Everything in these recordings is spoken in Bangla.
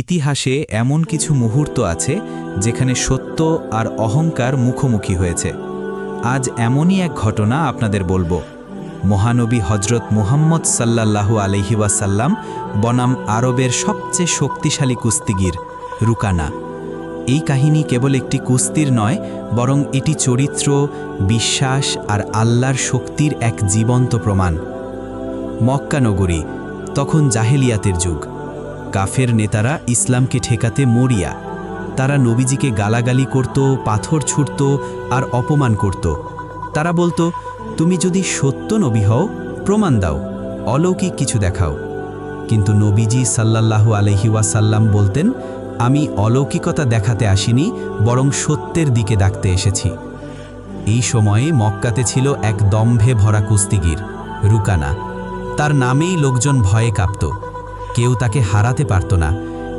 ইতিহাসে এমন কিছু মুহূর্ত আছে যেখানে সত্য আর অহংকার মুখোমুখি হয়েছে। আজ এমনই এক ঘটনা আপনাদের বলব। মহানবী হজরত মুহাম্মদ সাল্লাল্লাহু আলহি ওয়াসাল্লাম বনাম আরবের সবচেয়ে শক্তিশালী কুস্তিগির, রুকানা। এই কাহিনী কেবল একটি কুস্তির নয়, বরং এটি চরিত্র, বিশ্বাস আর আল্লাহর শক্তির এক জীবন্ত প্রমাণ। মক্কানগরী তখন জাহেলিয়াতের যুগ। কাফের নেতারা ইসলামকে ঠেকাতে মরিয়া। তারা নবীজিকে গালাগালি করত, পাথর ছুঁড়ত আর অপমান করত। তারা বলতো, তুমি যদি সত্য নবী হও, প্রমাণ দাও, অলৌকিক কিছু দেখাও। কিন্তু নবীজি সাল্লাল্লাহু আলহি ওয়াসাল্লাম বলতেন, আমি অলৌকিকতা দেখাতে আসিনি, বরং সত্যের দিকে ডাকতে এসেছি। এই সময়ে মক্কাতে ছিল এক দম্ভে ভরা কুস্তিগির, রুকানা। তার নামেই লোকজন ভয়ে কাঁপত। কেউ তাকে হারাতে পারত না।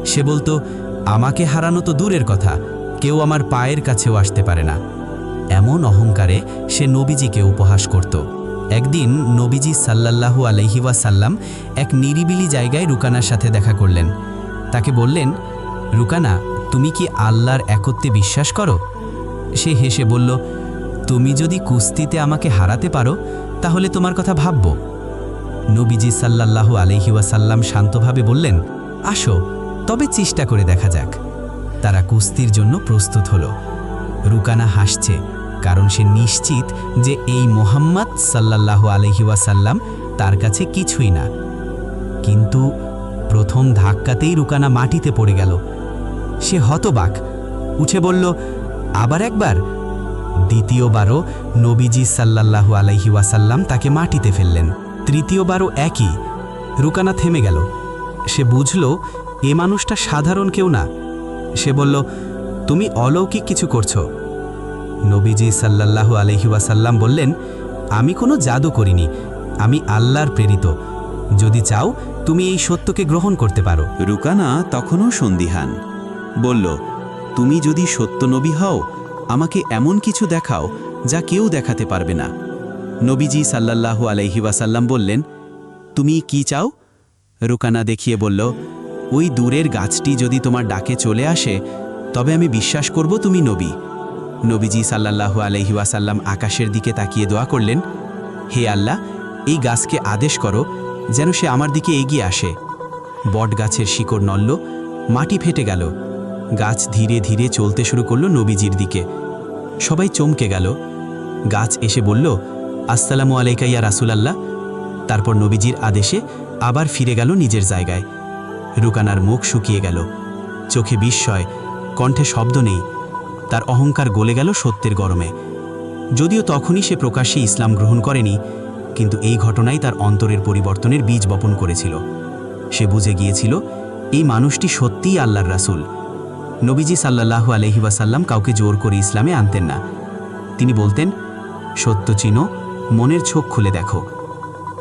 সে বলতো, আমাকে হারানো তো দূরের কথা, কেউ আমার পায়ের কাছেও আসতে পারে না। এমন অহংকারে সে নবীজিকে উপহাস করত। একদিন নবীজি সাল্লাল্লাহু আলহি সাল্লাম এক নিরিবিলি জায়গায় রুকানার সাথে দেখা করলেন। তাকে বললেন, রুকানা, তুমি কি আল্লাহর একত্বে বিশ্বাস করো? সে হেসে বলল, তুমি যদি কুস্তিতে আমাকে হারাতে পারো, তাহলে তোমার কথা ভাবব। নবীজি সাল্লাল্লাহু আলহি ওয়াসাল্লাম শান্তভাবে বললেন, আসো, তবে চেষ্টা করে দেখা যাক। তারা কুস্তির জন্য প্রস্তুত হল। রুকানা হাসছে, কারণ সে নিশ্চিত যে এই মোহাম্মদ সাল্লাল্লাহু আলহি ওয়াসাল্লাম তার কাছে কিছুই না। কিন্তু প্রথম ধাক্কাতেই রুকানা মাটিতে পড়ে গেল। সে হতবাক, উঠে বলল, আবার একবার। দ্বিতীয়বারও নবীজি সাল্লাল্লাহু আলাইহি ওয়াসাল্লাম তাকে মাটিতে ফেললেন। তৃতীয়বারও একই। রুকানা থেমে গেল। সে বুঝল, এ মানুষটা সাধারণ কেউ না। সে বলল, তুমি অলৌকিক কিছু করছ। নবীজি সাল্লাল্লাহু আলহি বললেন, আমি কোনো জাদু করিনি। আমি আল্লাহর প্রেরিত। যদি চাও, তুমি এই সত্যকে গ্রহণ করতে পারো। রুকানা তখনও সন্দিহান। বলল, তুমি যদি সত্য নবী হও, আমাকে এমন কিছু দেখাও যা কেউ দেখাতে পারবে না। নবীজি সাল্লাল্লাহু আলাইহি ওয়াসাল্লাম বললেন, তুমি কি চাও? রুকানা দেখিয়ে বলল, ওই দূরের গাছটি যদি তোমার ডাকে চলে আসে, তবে আমি বিশ্বাস করব তুমি নবী। নবীজি সাল্লাল্লাহু আলাইহি ওয়াসাল্লাম আকাশের দিকে তাকিয়ে দোয়া করলেন, হে আল্লাহ, এই গাছকে আদেশ করো যেন সে আমার দিকে এগিয়ে আসে। বট গাছের শিকড় নড়ল, মাটি ফেটে গেল। গাছ ধীরে ধীরে চলতে শুরু করল নবীজির দিকে। সবাই চমকে গেল। গাছ এসে বলল আসসালামু আলাইকা ইয়া রাসুলাল্লাহ। তারপর নবীজির আদেশে আবার ফিরে গেল নিজের জায়গায়। রুকানার মুখ শুকিয়ে গেল। চোখে বিস্ময়, কণ্ঠে শব্দ নেই। তার অহংকার গলে গেল সত্যের গরমে। যদিও তখনই সে প্রকাশ্যে ইসলাম গ্রহণ করেনি, কিন্তু এই ঘটনাই তার অন্তরের পরিবর্তনের বীজ বপন করেছিল। সে বুঝে গিয়েছিল, এই মানুষটি সত্যিই আল্লাহর রাসূল। নবীজি সাল্লাল্লাহু আলহি ওয়াসাল্লাম কাউকে জোর করে ইসলামে আনতেন না। তিনি বলতেন, সত্য চিনো মনের চোখ খুলে দেখো।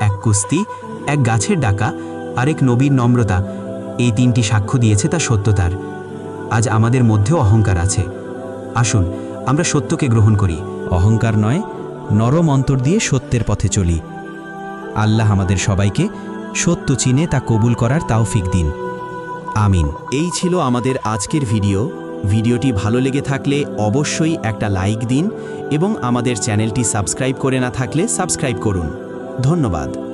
এক কুস্তি, এক গাছের ডাকা, আরেক নবীর নম্রতা। এই তিনটি সাক্ষ্য দিয়েছে তা সত্যতার আজ আমাদের মধ্যেও অহংকার আছে। আসুন, আমরা সত্যকে গ্রহণ করি। অহংকার নয়, নরম অন্তর দিয়ে সত্যের পথে চলি। আল্লাহ আমাদের সবাইকে সত্য চিনে তা কবুল করার তাওফিক দিন। আমিন। এই ছিল আমাদের আজকের ভিডিও। ভিডিওটি ভালো লেগে থাকলে অবশ্যই একটা লাইক দিন এবং আমাদের চ্যানেলটি সাবস্ক্রাইব করে না থাকলে সাবস্ক্রাইব করুন। ধন্যবাদ।